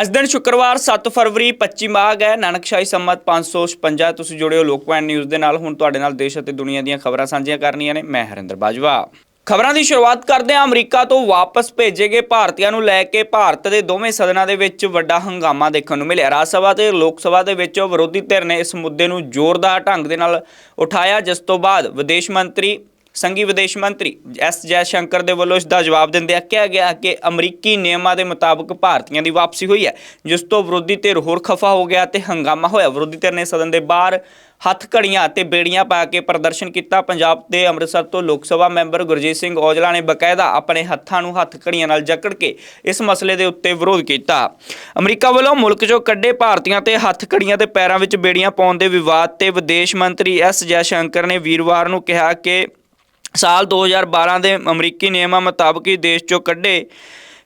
ਅੱਜ ਦਿਨ ਸ਼ੁੱਕਰਵਾਰ 7 ਫਰਵਰੀ 25 ਮਾਘ ਹੈ। ਨਾਨਕਸ਼ਾਹੀ ਸੰਮਤ 556 ਤੁਸੀਂ ਜੁੜੇ ਹੋ ਲੋਕਪਾਲ ਨਿਊਜ਼ ਦੇ ਨਾਲ। ਹੁਣ ਤੁਹਾਡੇ ਨਾਲ ਦੇਸ਼ ਅਤੇ ਦੁਨੀਆ ਦੀਆਂ ਖਬਰਾਂ ਸਾਂਝੀਆਂ ਕਰਨੀਆਂ ਨੇ। ਮੈਂ ਹਰਿੰਦਰ ਬਾਜਵਾ। ਖਬਰਾਂ ਦੀ ਸ਼ੁਰੂਆਤ ਕਰਦੇ ਹਾਂ। ਅਮਰੀਕਾ ਤੋਂ ਵਾਪਸ ਭੇਜੇ ਗਏ ਭਾਰਤੀਆਂ ਨੂੰ ਲੈ ਕੇ ਭਾਰਤ ਦੇ ਦੋਵੇਂ ਸਦਨਾਂ ਦੇ ਵਿੱਚ ਵੱਡਾ ਹੰਗਾਮਾ ਦੇਖਣ ਨੂੰ ਮਿਲਿਆ। ਰਾਜ ਸਭਾ ਤੇ ਲੋਕ ਸਭਾ ਦੇ ਵਿੱਚ ਵਿਰੋਧੀ ਧਿਰ ਨੇ ਇਸ ਮੁੱਦੇ ਨੂੰ ਜ਼ੋਰਦਾਰ ਢੰਗ ਦੇ ਨਾਲ ਉਠਾਇਆ। ਜਿਸ ਤੋਂ ਬਾਅਦ ਵਿਦੇਸ਼ ਮੰਤਰੀ ਸੰਘੀ ਵਿਦੇਸ਼ ਮੰਤਰੀ ਐਸ ਜੈ ਸ਼ੰਕਰ ਦੇ ਵੱਲੋਂ ਇਸ ਦਾ ਜਵਾਬ ਦਿੰਦਿਆਂ ਕਿਹਾ ਗਿਆ ਕਿ ਅਮਰੀਕੀ ਨਿਯਮਾਂ ਦੇ ਮੁਤਾਬਕ ਭਾਰਤੀਆਂ ਦੀ ਵਾਪਸੀ ਹੋਈ ਹੈ, ਜਿਸ ਤੋਂ ਵਿਰੋਧੀ ਧਿਰ ਹੋਰ ਖਫਾ ਹੋ ਗਿਆ ਤੇ ਹੰਗਾਮਾ ਹੋਇਆ। ਵਿਰੋਧੀ ਧਿਰ ਨੇ ਸਦਨ ਦੇ ਬਾਹਰ ਹੱਥ ਘੜੀਆਂ ਤੇ ਬੇੜੀਆਂ ਪਾ ਕੇ ਪ੍ਰਦਰਸ਼ਨ ਕੀਤਾ। ਪੰਜਾਬ ਦੇ ਅੰਮ੍ਰਿਤਸਰ ਤੋਂ ਲੋਕ ਸਭਾ ਮੈਂਬਰ ਗੁਰਜੀਤ ਸਿੰਘ ਔਜਲਾ ਨੇ ਬਕਾਇਦਾ ਆਪਣੇ ਹੱਥਾਂ ਨੂੰ ਹੱਥ ਘੜੀਆਂ ਨਾਲ ਜਕੜ ਕੇ ਇਸ ਮਸਲੇ ਦੇ ਉੱਤੇ ਵਿਰੋਧ ਕੀਤਾ। ਅਮਰੀਕਾ ਵੱਲੋਂ ਮੁਲਕ 'ਚੋਂ ਕੱਢੇ ਭਾਰਤੀਆਂ ਤੇ ਹੱਥ ਘੜੀਆਂ ਤੇ ਪੈਰਾਂ ਵਿੱਚ ਬੇੜੀਆਂ ਪਾਉਣ ਦੇ ਵਿਵਾਦ ਤੇ ਵਿਦੇਸ਼ ਮੰਤਰੀ ਐਸ ਜੈ ਸ਼ੰਕਰ ਨੇ ਵੀਰਵਾਰ ਨੂੰ ਕਿਹਾ ਕਿ ਸਾਲ 2012 ਦੇ ਅਮਰੀਕੀ ਨਿਯਮਾਂ ਮੁਤਾਬਕ ਹੀ ਦੇਸ਼ 'ਚੋਂ ਕੱਢੇ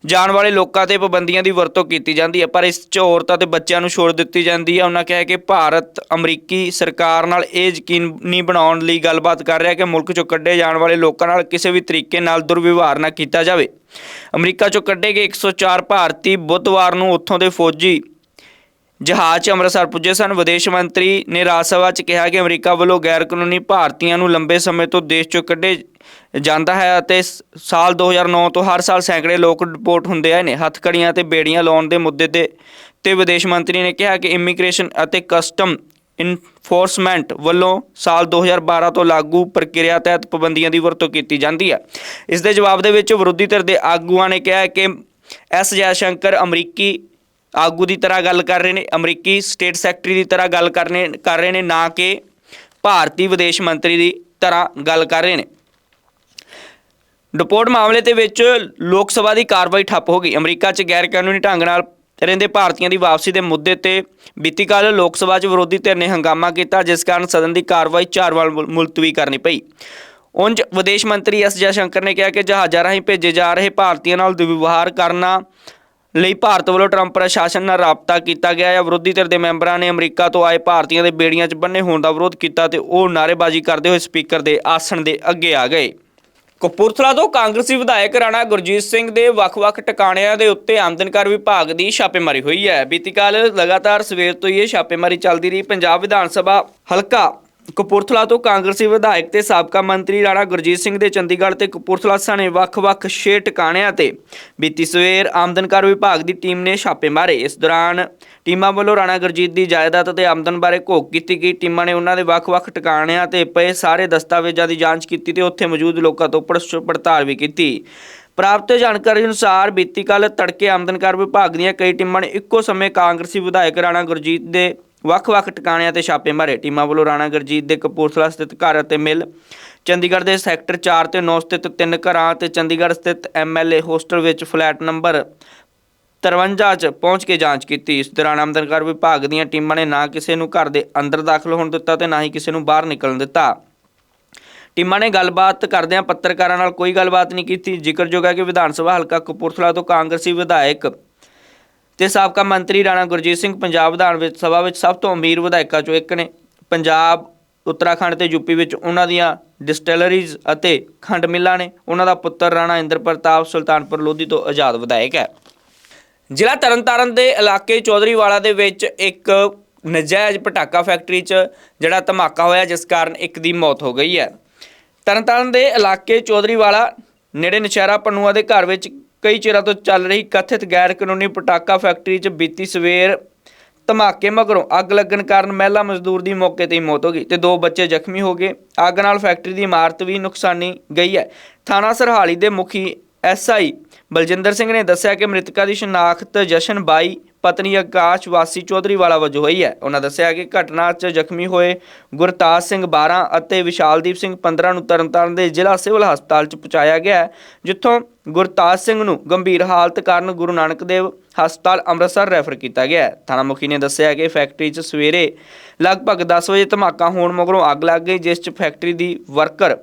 ਜਾਣ ਵਾਲੇ ਲੋਕਾਂ ਤੇ ਪਾਬੰਦੀਆਂ ਦੀ ਵਰਤੋਂ ਕੀਤੀ ਜਾਂਦੀ ਹੈ, ਪਰ ਇਸ 'ਚ ਔਰਤਾਂ ਤੇ ਬੱਚਿਆਂ ਨੂੰ ਛੋੜ ਦਿੱਤੀ ਜਾਂਦੀ ਹੈ। ਉਹਨਾਂ ਕਿਹਾ ਕਿ ਭਾਰਤ ਅਮਰੀਕੀ ਸਰਕਾਰ ਨਾਲ ਇਹ ਯਕੀਨੀ ਬਣਾਉਣ ਲਈ ਗੱਲਬਾਤ ਕਰ ਰਿਹਾ ਕਿ ਮੁਲਕ 'ਚੋਂ ਕੱਢੇ ਜਾਣ ਵਾਲੇ ਲੋਕਾਂ ਨਾਲ ਕਿਸੇ ਵੀ ਤਰੀਕੇ ਨਾਲ ਦੁਰਵਿਵਹਾਰ ਨਾ ਕੀਤਾ ਜਾਵੇ। ਅਮਰੀਕਾ 'ਚੋਂ ਕੱਢੇ ਗਏ 104 ਭਾਰਤੀ ਬੁੱਧਵਾਰ ਨੂੰ ਉੱਥੋਂ ਦੇ ਫੌਜੀ ਜਹਾਜ਼ 'ਚ ਅੰਮ੍ਰਿਤਸਰ ਪੁੱਜੇ ਸਨ। ਵਿਦੇਸ਼ ਮੰਤਰੀ ਨੇ ਰਾਜ ਸਭਾ 'ਚ ਕਿਹਾ ਕਿ ਅਮਰੀਕਾ ਵੱਲੋਂ ਗੈਰ ਕਾਨੂੰਨੀ ਭਾਰਤੀਆਂ ਨੂੰ ਲੰਬੇ ਸਮੇਂ ਤੋਂ ਦੇਸ਼ 'ਚੋਂ ਕੱਢੇ ਜਾਂਦਾ ਹੈ ਅਤੇ ਸ- ਸਾਲ 2009 ਤੋਂ ਹਰ ਸਾਲ ਸੈਂਕੜੇ ਲੋਕ ਰਿਪੋਰਟ ਹੁੰਦੇ ਆਏ ਨੇ। ਹੱਥਕੜੀਆਂ ਤੇ ਬੇੜੀਆਂ ਲਾਉਣ ਦੇ ਮੁੱਦੇ ਤੇ ਤੇ ਵਿਦੇਸ਼ ਮੰਤਰੀ ਨੇ ਕਿਹਾ ਕਿ ਇਮੀਗ੍ਰੇਸ਼ਨ ਅਤੇ ਕਸਟਮ ਇਨਫੋਰਸਮੈਂਟ ਵੱਲੋਂ ਸਾਲ 2012 ਤੋਂ ਲਾਗੂ ਪ੍ਰਕਿਰਿਆ ਤਹਿਤ ਪਾਬੰਦੀਆਂ ਦੀ ਵਰਤੋਂ ਕੀਤੀ ਜਾਂਦੀ ਹੈ। ਇਸ ਦੇ ਜਵਾਬ ਦੇ ਵਿੱਚ ਵਿਰੋਧੀ ਧਿਰ ਦੇ ਆਗੂਆਂ ਨੇ ਕਿਹਾ ਕਿ ਐਸ ਜੈ ਸ਼ੰਕਰ ਅਮਰੀਕੀ ਆਗੂ ਦੀ ਤਰ੍ਹਾਂ ਗੱਲ ਕਰ ਰਹੇ ਨੇ, ਅਮਰੀਕੀ ਸਟੇਟ ਸੈਕਟਰੀ ਦੀ ਤਰ੍ਹਾਂ ਗੱਲ ਕਰਨੇ, ਕਰ ਰਹੇ ਨੇ, ਨਾ ਕਿ ਭਾਰਤੀ ਵਿਦੇਸ਼ ਮੰਤਰੀ ਦੀ ਤਰ੍ਹਾਂ ਗੱਲ ਕਰ ਰਹੇ ਨੇ। ਡਿਪੋਰਟ ਮਾਮਲੇ ਦੇ ਵਿੱਚ ਲੋਕ ਸਭਾ ਦੀ ਕਾਰਵਾਈ ਠੱਪ ਹੋ ਗਈ। ਅਮਰੀਕਾ 'ਚ ਗੈਰ ਕਾਨੂੰਨੀ ਢੰਗ ਨਾਲ ਰਹਿੰਦੇ ਭਾਰਤੀਆਂ ਦੀ ਵਾਪਸੀ ਦੇ ਮੁੱਦੇ ਤੇ ਬੀਤੀ ਕੱਲ ਲੋਕ ਸਭਾ 'ਚ ਵਿਰੋਧੀ ਧਿਰ ਨੇ ਹੰਗਾਮਾ ਕੀਤਾ, ਜਿਸ ਕਾਰਨ ਸਦਨ ਦੀ ਕਾਰਵਾਈ ਚਾਰ ਵਾਰ ਮੁਲ- ਮੁਲਤਵੀ ਕਰਨੀ ਪਈ। ਉਂਝ ਵਿਦੇਸ਼ ਮੰਤਰੀ ਐਸ ਜੈਸ਼ੰਕਰ ਨੇ ਕਿਹਾ ਕਿ ਜਹਾਜ਼ਾਂ ਰਾਹੀਂ ਭੇਜੇ ਜਾ ਰਹੇ ਭਾਰਤੀਆਂ ਨਾਲ ਦੁਰਵਿਵਹਾਰ ਕਰਨਾ ਲਈ ਭਾਰਤ ਵੱਲੋਂ ਟਰੰਪ ਪ੍ਰਸ਼ਾਸਨ ਨਾਲ ਰਾਬਤਾ ਕੀਤਾ ਗਿਆ ਹੈ ਵਿਰੋਧੀ ਧਿਰ ਦੇ ਮੈਂਬਰਾਂ ਨੇ ਅਮਰੀਕਾ ਤੋਂ ਆਏ ਭਾਰਤੀਆਂ ਦੇ ਬੇੜੀਆਂ 'ਚ ਬੰਨੇ ਹੋਣ ਦਾ ਵਿਰੋਧ ਕੀਤਾ ਤੇ ਉਹ ਨਾਅਰੇਬਾਜ਼ੀ ਕਰਦੇ ਹੋਏ ਸਪੀਕਰ ਦੇ ਆਸਣ ਦੇ ਅੱਗੇ ਆ ਗਏ। ਕਪੂਰਥਲਾ ਤੋਂ ਕਾਂਗਰਸੀ ਵਿਧਾਇਕ ਰਾਣਾ ਗੁਰਜੀਤ ਸਿੰਘ ਦੇ ਵੱਖ-ਵੱਖ ਟਿਕਾਣਿਆਂ ਦੇ ਉੱਤੇ ਆਮਦਨ ਕਰ ਵਿਭਾਗ ਦੀ ਛਾਪੇਮਾਰੀ ਹੋਈ ਹੈ। ਬੀਤੀ ਕੱਲ ਲਗਾਤਾਰ ਸਵੇਰ ਤੋਂ ਹੀ ਇਹ ਛਾਪੇਮਾਰੀ ਚੱਲਦੀ ਰਹੀ। ਪੰਜਾਬ ਵਿਧਾਨ ਸਭਾ ਹਲਕਾ ਕਪੂਰਥਲਾ ਤੋਂ ਕਾਂਗਰਸੀ ਵਿਧਾਇਕ ਤੇ ਸਾਬਕਾ ਮੰਤਰੀ ਰਾਣਾ ਗੁਰਜੀਤ ਸਿੰਘ ਦੇ ਚੰਡੀਗੜ੍ਹ ਤੇ ਕਪੂਰਥਲਾ ਸਣੇ ਵੱਖ-ਵੱਖ ਛੇ ਟਿਕਾਣਿਆਂ ਤੇ ਬੀਤੀ ਸਵੇਰ ਆਮਦਨ ਕਰ ਵਿਭਾਗ ਦੀ ਟੀਮ ਨੇ ਛਾਪੇ ਮਾਰੇ। ਇਸ ਦੌਰਾਨ ਟੀਮਾਂ ਵੱਲੋਂ ਰਾਣਾ ਗੁਰਜੀਤ ਦੀ ਜਾਇਦਾਦ ਅਤੇ ਆਮਦਨ ਬਾਰੇ ਘੋਖ ਕੀਤੀ ਗਈ। ਟੀਮਾਂ ਨੇ ਉਹਨਾਂ ਦੇ ਵੱਖ-ਵੱਖ ਟਿਕਾਣਿਆਂ ਤੇ ਪਏ ਸਾਰੇ ਦਸਤਾਵੇਜ਼ਾਂ ਦੀ ਜਾਂਚ ਕੀਤੀ ਤੇ ਉੱਥੇ ਮੌਜੂਦ ਲੋਕਾਂ ਤੋਂ ਪੁਲਿਸ ਪੜਤਾਲ ਵੀ ਕੀਤੀ। ਪ੍ਰਾਪਤ ਜਾਣਕਾਰੀ ਅਨੁਸਾਰ ਬੀਤੀ ਕੱਲ ਤੜਕੇ ਆਮਦਨ ਕਰ ਵਿਭਾਗ ਦੀਆਂ ਕਈ ਟੀਮਾਂ ਨੇ ਇੱਕੋ ਸਮੇਂ ਕਾਂਗਰਸੀ ਵਿਧਾਇਕ ਰਾਣਾ ਗੁਰਜੀਤ ਦੇ ਵੱਖ-ਵੱਖ ਟਿਕਾਣਿਆਂ ਤੇ ਛਾਪੇ ਮਾਰੇ। ਟੀਮਾਂ ਵੱਲੋਂ ਰਾਣਾ ਗੁਰਜੀਤ ਦੇ ਕਪੂਰਥਲਾ ਸਥਿਤ ਘਰ ਅਤੇ ਮਿਲ, ਚੰਡੀਗੜ੍ਹ ਦੇ ਸੈਕਟਰ 4 ਤੇ 9 ਸਥਿਤ ਤਿੰਨ ਘਰਾਂ ਤੇ ਚੰਡੀਗੜ੍ਹ ਸਥਿਤ ਐਮਐਲਏ ਹੋਸਟਲ ਵਿੱਚ ਫਲੈਟ ਨੰਬਰ 53 ਚ ਪਹੁੰਚ ਕੇ ਜਾਂਚ ਕੀਤੀ। ਇਸ ਦੌਰਾਨ ਆਮਦਨਕਾਰ ਵਿਭਾਗ ਦੀਆਂ ਟੀਮਾਂ ਨੇ ਨਾ ਕਿਸੇ ਨੂੰ ਘਰ ਦੇ ਅੰਦਰ ਦਾਖਲ ਹੋਣ ਦਿੱਤਾ ਤੇ ਨਾ ਹੀ ਕਿਸੇ ਨੂੰ ਬਾਹਰ ਨਿਕਲਣ ਦਿੱਤਾ। ਟੀਮਾਂ ਨੇ ਗੱਲਬਾਤ ਕਰਦਿਆਂ ਪੱਤਰਕਾਰਾਂ ਨਾਲ ਕੋਈ ਗੱਲਬਾਤ ਨਹੀਂ ਕੀਤੀ। ਜ਼ਿਕਰਯੋਗ ਹੈ ਕਿ ਵਿਧਾਨ ਸਭਾ ਹਲਕਾ ਕਪੂਰਥਲਾ ਤੋਂ ਕਾਂਗਰਸੀ ਵਿਧਾਇਕ ਤੇ ਸਾਬਕਾ ਮੰਤਰੀ ਰਾਣਾ ਗੁਰਜੀਤ ਸਿੰਘ ਪੰਜਾਬ ਵਿਧਾਨ ਵਿੱਚ ਸਭਾ ਵਿੱਚ ਸਭ ਤੋਂ ਅਮੀਰ ਵਿਧਾਇਕਾਂ ਚੋਂ ਇੱਕ ਨੇ। ਪੰਜਾਬ, ਉੱਤਰਾਖੰਡ ਤੇ ਯੂਪੀ ਵਿੱਚ ਉਹਨਾਂ ਦੀਆਂ ਡਿਸਟੈਲਰੀਜ਼ ਅਤੇ ਖੰਡ ਮਿੱਲਾਂ ਨੇ। ਉਹਨਾਂ ਦਾ ਪੁੱਤਰ ਰਾਣਾ ਇੰਦਰ ਪ੍ਰਤਾਪ ਸੁਲਤਾਨਪੁਰ ਲੋਧੀ ਤੋਂ ਆਜ਼ਾਦ ਵਿਧਾਇਕ ਹੈ। ਜ਼ਿਲ੍ਹਾ ਤਰਨਤਾਰਨ ਦੇ ਇਲਾਕੇ ਚੌਧਰੀਵਾਲਾ ਦੇ ਵਿੱਚ ਇੱਕ ਨਜਾਇਜ਼ ਪਟਾਕਾ ਫੈਕਟਰੀ 'ਚ ਜਿਹੜਾ ਧਮਾਕਾ ਹੋਇਆ, ਜਿਸ ਕਾਰਨ ਇੱਕ ਦੀ ਮੌਤ ਹੋ ਗਈ ਹੈ। ਤਰਨਤਾਰਨ ਦੇ ਇਲਾਕੇ ਚੌਧਰੀਵਾਲਾ ਨੇੜੇ ਨਸ਼ਹਿਰਾ ਪਨੂਆ ਦੇ ਘਰ ਵਿੱਚ ਕਈ ਚਿਰਾਂ ਤੋਂ ਚੱਲ ਰਹੀ ਕਥਿਤ ਗੈਰ ਕਾਨੂੰਨੀ ਪਟਾਕਾ ਫੈਕਟਰੀ 'ਚ ਬੀਤੀ ਸਵੇਰ ਧਮਾਕੇ ਮਗਰੋਂ ਅੱਗ ਲੱਗਣ ਕਾਰਨ ਮਹਿਲਾ ਮਜ਼ਦੂਰ ਦੀ ਮੌਕੇ ਤੇ ਹੀ ਮੌਤ ਹੋ ਗਈ ਤੇ ਦੋ ਬੱਚੇ ਜ਼ਖਮੀ ਹੋ ਗਏ। ਅੱਗ ਨਾਲ ਫੈਕਟਰੀ ਦੀ ਇਮਾਰਤ ਵੀ ਨੁਕਸਾਨੀ ਗਈ ਹੈ। ਥਾਣਾ ਸਰਹਾਲੀ ਦੇ ਮੁਖੀ ਐਸਆਈ ਬਲਜਿੰਦਰ ਸਿੰਘ ਨੇ ਦੱਸਿਆ ਕਿ ਮ੍ਰਿਤਕਾ ਦੀ ਸ਼ਨਾਖਤ ਜਸ਼ਨ ਬਾਈ, ਪਤਨੀ ਆਕਾਸ਼, ਵਾਸੀ ਚੌਧਰੀ ਵਾਲਾ ਵਜੋਂ ਹੋਈ ਹੈ। ਉਹਨਾਂ ਦੱਸਿਆ ਕਿ ਘਟਨਾ 'ਚ ਜ਼ਖਮੀ ਹੋਏ ਗੁਰਤਾਜ ਸਿੰਘ 12 ਅਤੇ ਵਿਸ਼ਾਲਦੀਪ ਸਿੰਘ 15 ਨੂੰ ਤਰਨਤਾਰਨ ਦੇ ਜ਼ਿਲ੍ਹਾ ਸਿਵਲ ਹਸਪਤਾਲ 'ਚ ਪਹੁੰਚਾਇਆ ਗਿਆ ਜਿੱਥੋਂ ਗੁਰਤਾਜ ਸਿੰਘ ਨੂੰ ਗੰਭੀਰ ਹਾਲਤ ਕਾਰਨ ਗੁਰੂ ਨਾਨਕ ਦੇਵ ਹਸਪਤਾਲ ਅੰਮ੍ਰਿਤਸਰ ਰੈਫਰ ਕੀਤਾ ਗਿਆ ਹੈ। ਥਾਣਾ ਮੁਖੀ ਨੇ ਦੱਸਿਆ ਕਿ ਫੈਕਟਰੀ 'ਚ ਸਵੇਰੇ ਲਗਭਗ 10 ਵਜੇ ਧਮਾਕਾ ਹੋਣ ਮਗਰੋਂ ਅੱਗ ਲੱਗ ਗਈ, ਜਿਸ 'ਚ ਫੈਕਟਰੀ ਦੀ ਵਰਕਰ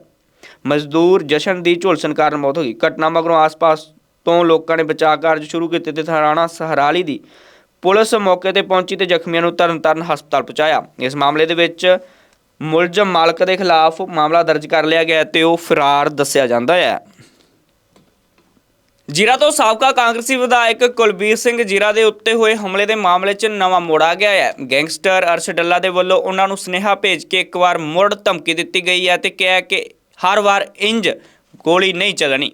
ਮਜ਼ਦੂਰ ਜਸ਼ਨ ਦੀ ਝੁਲਸਣ ਕਾਰਨ ਮੌਤ ਹੋ ਗਈ। ਘਟਨਾ ਮਗਰੋਂ ਆਸ-ਪਾਸ ਤੋਂ ਲੋਕਾਂ ਨੇ ਬਚਾਅ ਕਾਰਜ ਸ਼ੁਰੂ ਕੀਤੇ ਤੇ ਥਾਣਾ ਸਹਰਾਲੀ ਦੀ ਪੁਲਿਸ ਮੌਕੇ ਤੇ ਪਹੁੰਚੀ ਤੇ ਜ਼ਖਮੀਆਂ ਨੂੰ ਤਰਨਤਾਰਨ ਹਸਪਤਾਲ ਪਹੁੰਚਾਇਆ। ਇਸ ਮਾਮਲੇ ਦੇ ਵਿੱਚ ਮੁਲਜ਼ਮ ਮਾਲਕ ਦੇ ਖਿਲਾਫ ਮਾਮਲਾ ਦਰਜ ਕਰ ਲਿਆ ਗਿਆ ਹੈ ਤੇ ਉਹ ਫਰਾਰ ਦੱਸਿਆ ਜਾਂਦਾ ਹੈ। ਜੀਰਾ ਤੋਂ ਸਾਬਕਾ ਕਾਂਗਰਸੀ ਵਿਧਾਇਕ ਕੁਲਬੀਰ ਸਿੰਘ ਜੀਰਾ ਦੇ ਉੱਤੇ ਹੋਏ ਹਮਲੇ ਦੇ ਮਾਮਲੇ 'ਚ ਨਵਾਂ ਮੋੜ ਆ ਗਿਆ ਹੈ। ਗੈਂਗਸਟਰ ਅਰਸ਼ ਡੱਲਾ ਦੇ ਵੱਲੋਂ ਉਹਨਾਂ ਨੂੰ ਸੁਨੇਹਾ ਭੇਜ ਕੇ ਇੱਕ ਵਾਰ ਮੁੜ ਧਮਕੀ ਦਿੱਤੀ ਗਈ ਹੈ ਤੇ ਕਿਹਾ ਕਿ ਹਰ ਵਾਰ ਇੰਜ ਗੋਲੀ ਨਹੀਂ ਚੱਲਣੀ।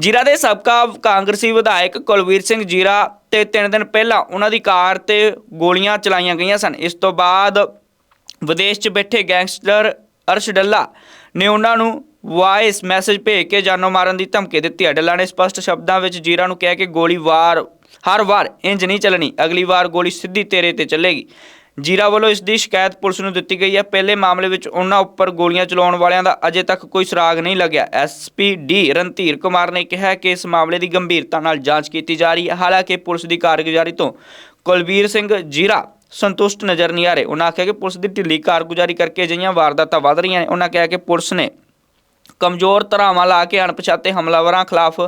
ਜੀਰਾ ਦੇ ਸਾਬਕਾ ਕਾਂਗਰਸੀ ਵਿਧਾਇਕ ਕੁਲਵੀਰ ਸਿੰਘ ਜੀਰਾ ਤੇ 3 ਦਿਨ ਪਹਿਲਾਂ ਉਹਨਾਂ ਦੀ ਕਾਰ ਤੇ ਗੋਲੀਆਂ ਚਲਾਈਆਂ ਗਈਆਂ ਸਨ। ਇਸ ਤੋਂ ਬਾਅਦ ਵਿਦੇਸ਼ 'ਚ ਬੈਠੇ ਗੈਂਗਸਟਰ ਅਰਸ਼ ਡੱਲਾ ਨੇ ਉਹਨਾਂ ਨੂੰ ਵਾਇਸ ਮੈਸੇਜ ਭੇਜ ਕੇ ਜਾਨੋਂ ਮਾਰਨ ਦੀ ਧਮਕੀ ਦਿੱਤੀ। ਹੈ ਡੱਲਾ ਨੇ ਸਪਸ਼ਟ ਸ਼ਬਦਾਂ ਵਿੱਚ ਜੀਰਾ ਨੂੰ ਕਿਹਾ ਕਿ ਗੋਲੀ ਵਾਰ, ਹਰ ਵਾਰ ਇੰਜ ਨਹੀਂ ਚੱਲਣੀ, ਅਗਲੀ ਵਾਰ ਗੋਲੀ ਸਿੱਧੀ ਤੇਰੇ ਤੇ ਚੱਲੇਗੀ। ਜੀਰਾ ਵੱਲੋਂ ਇਸ ਦੀ ਸ਼ਿਕਾਇਤ ਪੁਲਿਸ ਨੂੰ ਦਿੱਤੀ ਗਈ ਹੈ। ਪਹਿਲੇ ਮਾਮਲੇ ਵਿੱਚ ਉਹਨਾਂ ਉੱਪਰ ਗੋਲੀਆਂ ਚਲਾਉਣ ਵਾਲਿਆਂ ਦਾ ਅਜੇ ਤੱਕ ਕੋਈ ਸੁਰਾਗ ਨਹੀਂ ਲੱਗਿਆ। ਐਸਪੀ ਡੀ ਰਣਧੀਰ ਕੁਮਾਰ ਨੇ ਕਿਹਾ ਕਿ ਇਸ ਮਾਮਲੇ ਦੀ ਗੰਭੀਰਤਾ ਨਾਲ ਜਾਂਚ ਕੀਤੀ ਜਾ ਰਹੀ ਹੈ। ਹਾਲਾਂਕਿ ਪੁਲਿਸ ਦੀ ਕਾਰਗੁਜ਼ਾਰੀ ਤੋਂ ਕੁਲਵੀਰ ਸਿੰਘ ਜੀਰਾ ਸੰਤੁਸ਼ਟ ਨਜ਼ਰ ਨਹੀਂ ਆ ਰਹੇ। ਉਹਨਾਂ ਆਖਿਆ ਕਿ ਪੁਲਿਸ ਦੀ ਢਿੱਲੀ ਕਾਰਗੁਜ਼ਾਰੀ ਕਰਕੇ ਅਜਿਹੀਆਂ ਵਾਰਦਾਤਾਂ ਵਧ ਰਹੀਆਂ ਨੇ। ਉਹਨਾਂ ਕਿਹਾ ਕਿ ਪੁਲਿਸ ਨੇ ਕਮਜ਼ੋਰ ਧਰਾਵਾਂ ਲਾ ਕੇ ਅਣਪਛਾਤੇ ਹਮਲਾਵਰਾਂ ਖਿਲਾਫ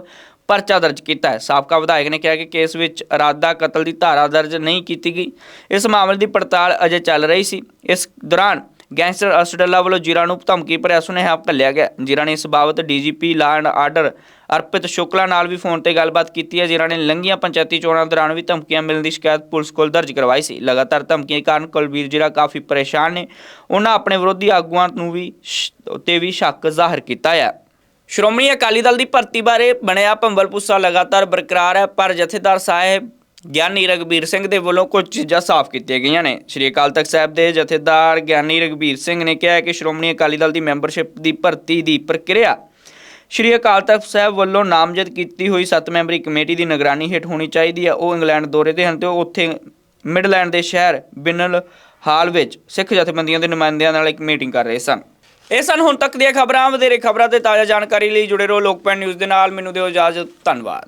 ਪਰਚਾ ਦਰਜ ਕੀਤਾ ਹੈ। ਸਾਬਕਾ ਵਿਧਾਇਕ ਨੇ ਕਿਹਾ ਕਿ ਕੇਸ ਵਿੱਚ ਇਰਾਦਾ ਕਤਲ ਦੀ ਧਾਰਾ ਦਰਜ ਨਹੀਂ ਕੀਤੀ ਗਈ। ਇਸ ਮਾਮਲੇ ਦੀ ਪੜਤਾਲ ਅਜੇ ਚੱਲ ਰਹੀ ਸੀ। ਇਸ ਦੌਰਾਨ ਗੈਂਗਸਟਰ ਅਸਡੱਲਾ ਵੱਲੋਂ ਜੀਰਾ ਨੂੰ ਧਮਕੀ ਭਰਿਆ ਸੁਨੇਹਾ ਘੱਲਿਆ ਗਿਆ। ਜੀਰਾ ਨੇ ਇਸ ਬਾਬਤ DGP law and order ਅਰਪਿਤ Shukla ਨਾਲ ਵੀ ਫੋਨ ਤੇ ਗੱਲਬਾਤ ਕੀਤੀ ਹੈ। ਜੀਰਾ ਨੇ ਲੰਘੀਆਂ ਪੰਚਾਇਤੀ ਚੋਣਾਂ ਦੌਰਾਨ ਵੀ ਧਮਕੀਆਂ ਮਿਲਣ ਦੀ ਸ਼ਿਕਾਇਤ ਪੁਲਿਸ ਕੋਲ ਦਰਜ ਕਰਵਾਈ ਸੀ। ਲਗਾਤਾਰ ਧਮਕੀਆਂ ਕਾਰਨ ਕੁਲਬੀਰ ਜੀਰਾ ਕਾਫੀ ਪਰੇਸ਼ਾਨ ਨੇ। ਉਹਨਾਂ ਆਪਣੇ ਵਿਰੋਧੀ ਆਗੂਆਂ ਨੂੰ ਵੀ ਤੇ ਵੀ ਸ਼ੱਕ ਜ਼ਾਹਰ ਕੀਤਾ ਹੈ। ਸ਼੍ਰੋਮਣੀ ਅਕਾਲੀ ਦਲ ਦੀ ਭਰਤੀ ਬਾਰੇ ਬਣਿਆ ਭੰਬਲ ਪੁੱਸਾ ਲਗਾਤਾਰ ਬਰਕਰਾਰ ਹੈ, ਪਰ ਜਥੇਦਾਰ ਸਾਹਿਬ ਗਿਆਨੀ ਰਗਬੀਰ ਸਿੰਘ ਦੇ ਵੱਲੋਂ ਕੁਝ ਚੀਜ਼ਾਂ ਸਾਫ਼ ਕੀਤੀਆਂ ਗਈਆਂ ਨੇ। ਸ਼੍ਰੀ ਅਕਾਲ ਤਖਤ ਸਾਹਿਬ ਦੇ ਜਥੇਦਾਰ ਗਿਆਨੀ ਰਗਬੀਰ ਸਿੰਘ ਨੇ ਕਿਹਾ ਕਿ ਸ਼੍ਰੋਮਣੀ ਅਕਾਲੀ ਦਲ ਦੀ ਮੈਂਬਰਸ਼ਿਪ ਦੀ ਭਰਤੀ ਦੀ ਪ੍ਰਕਿਰਿਆ ਸ਼੍ਰੀ ਅਕਾਲ ਤਖਤ ਸਾਹਿਬ ਵੱਲੋਂ ਨਾਮਜ਼ਦ ਕੀਤੀ ਹੋਈ 7 ਮੈਂਬਰੀ ਕਮੇਟੀ ਦੀ ਨਿਗਰਾਨੀ ਹੇਠ ਹੋਣੀ ਚਾਹੀਦੀ ਹੈ। ਉਹ ਇੰਗਲੈਂਡ ਦੌਰੇ ਤੇ ਹਨ ਤੇ ਉਹ ਉੱਥੇ ਮਿਡਲੈਂਡ ਦੇ ਸ਼ਹਿਰ ਬਿਨਲ ਹਾਲ ਵਿੱਚ ਸਿੱਖ ਜਥੇਬੰਦੀਆਂ ਦੇ ਨੁਮਾਇੰਦਿਆਂ ਨਾਲ ਇੱਕ ਮੀਟਿੰਗ ਕਰ ਰਹੇ ਸਨ। ਇਹ ਸਨ ਹੁਣ ਤੱਕ ਦੀਆਂ ਖਬਰਾਂ। ਵਧੇਰੇ ਖਬਰਾਂ ਤੇ ਤਾਜ਼ਾ ਜਾਣਕਾਰੀ ਲਈ ਜੁੜੇ ਰਹੋ ਲੋਕਪੈਨ ਨਿਊਜ਼ ਦੇ ਨਾਲ। ਮੈਨੂੰ ਦਿਓ ਇਜਾਜ਼ਤ। ਧੰਨਵਾਦ।